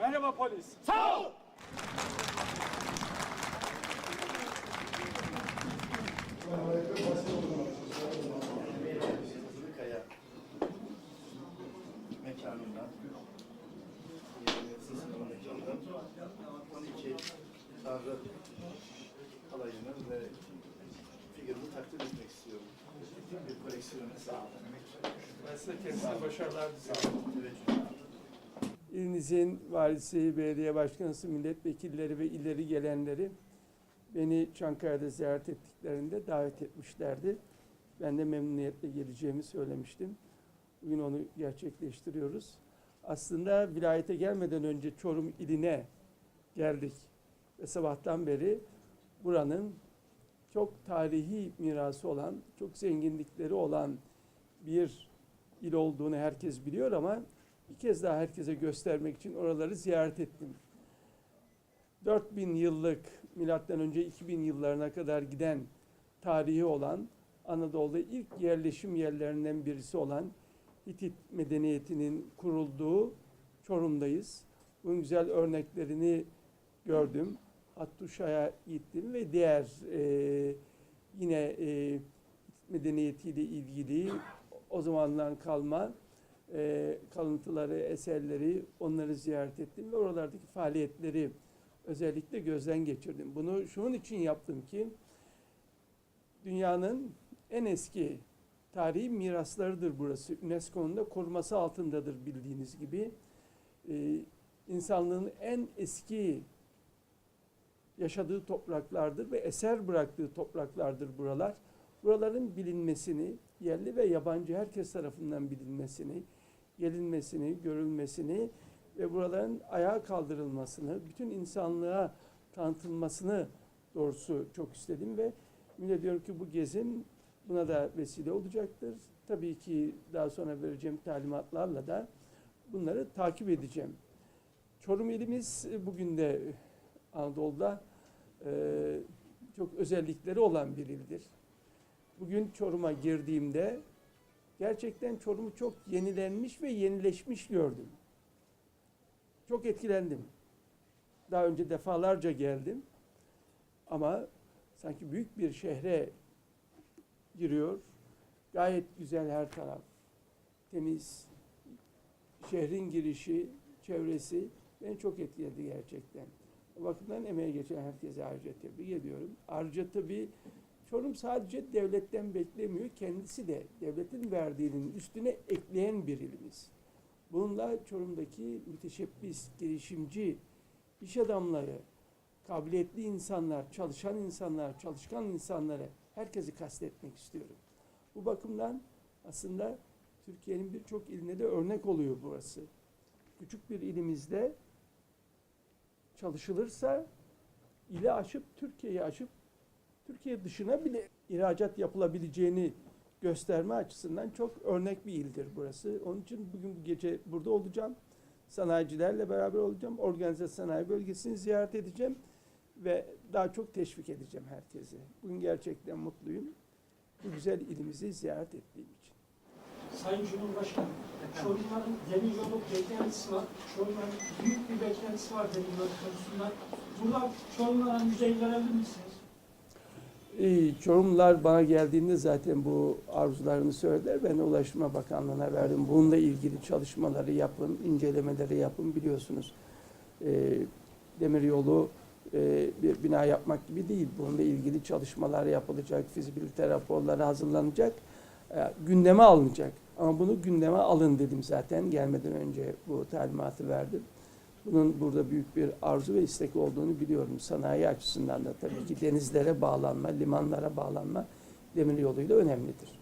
Merhaba polis. Kaya Tanrı alayını ve figürünü takdim etmek istiyorum. Bir koleksiyonu sağlamak. Ben size kendisine başarılar diliyorum. İlinizin valisi, belediye başkanısı, milletvekilleri ve ileri gelenleri beni Çankaya'da ziyaret ettiklerinde davet etmişlerdi. Ben de memnuniyetle geleceğimi söylemiştim. Bugün onu gerçekleştiriyoruz. Aslında vilayete gelmeden önce Çorum iline geldik. Ve sabahtan beri buranın çok tarihi mirası olan, çok zenginlikleri olan bir il olduğunu herkes biliyor ama bir kez daha herkese göstermek için oraları ziyaret ettim. 4000 yıllık milattan önce 2000 yıllarına kadar giden tarihi olan Anadolu'da ilk yerleşim yerlerinden birisi olan Hitit medeniyetinin kurulduğu Çorum'dayız. Bunun güzel örneklerini gördüm. Hattuşa'ya gittim ve diğer e, yine e, medeniyetiyle ilgili o zamandan kalma e, kalıntıları, eserleri onları ziyaret ettim ve oralardaki faaliyetleri özellikle gözden geçirdim. Bunu şunun için yaptım ki dünyanın en eski tarihi miraslarıdır burası. UNESCO'nun da koruması altındadır bildiğiniz gibi. Ee, insanlığın en eski yaşadığı topraklardır ve eser bıraktığı topraklardır buralar. Buraların bilinmesini, yerli ve yabancı herkes tarafından bilinmesini, gelinmesini, görülmesini ve buraların ayağa kaldırılmasını, bütün insanlığa tanıtılmasını doğrusu çok istedim ve ümit ediyorum ki bu gezim buna da vesile olacaktır. Tabii ki daha sonra vereceğim talimatlarla da bunları takip edeceğim. Çorum ilimiz bugün de Anadolu'da çok özellikleri olan bir ildir. Bugün Çorum'a girdiğimde gerçekten Çorum'u çok yenilenmiş ve yenileşmiş gördüm. Çok etkilendim. Daha önce defalarca geldim. Ama sanki büyük bir şehre giriyor. Gayet güzel her taraf. Temiz. Şehrin girişi, çevresi beni çok etkiledi gerçekten. Bakımdan emeğe geçen herkese ayrıca tebrik ediyorum. Ayrıca tabii Çorum sadece devletten beklemiyor, kendisi de devletin verdiğinin üstüne ekleyen bir ilimiz. Bununla Çorum'daki müteşebbis, girişimci, iş adamları, kabiliyetli insanlar, çalışan insanlar, çalışkan insanları herkesi kastetmek istiyorum. Bu bakımdan aslında Türkiye'nin birçok iline de örnek oluyor burası. Küçük bir ilimizde çalışılırsa ile aşıp Türkiye'yi aşıp Türkiye dışına bile ihracat yapılabileceğini gösterme açısından çok örnek bir ildir burası. Onun için bugün bu gece burada olacağım. Sanayicilerle beraber olacağım. Organize sanayi bölgesini ziyaret edeceğim ve daha çok teşvik edeceğim herkese. Bugün gerçekten mutluyum. Bu güzel ilimizi ziyaret ettiğim için. Sayın Cumhurbaşkanım, Çorumların demir yolu beklentisi var. Çorumların büyük bir beklentisi var demir yolu konusunda. Burada Çorumlara müjdeyi verebilir misiniz? Ee, Çorumlular bana geldiğinde zaten bu arzularını söylediler. Ben Ulaştırma Bakanlığı'na verdim. Bununla ilgili çalışmaları yapın, incelemeleri yapın biliyorsunuz. Ee, demir yolu e, bir bina yapmak gibi değil. Bununla ilgili çalışmalar yapılacak, fizibilite raporları hazırlanacak, e, gündeme alınacak. Ama bunu gündeme alın dedim zaten. Gelmeden önce bu talimatı verdim. Bunun burada büyük bir arzu ve istek olduğunu biliyorum. Sanayi açısından da tabii ki denizlere bağlanma, limanlara bağlanma demir yoluyla önemlidir.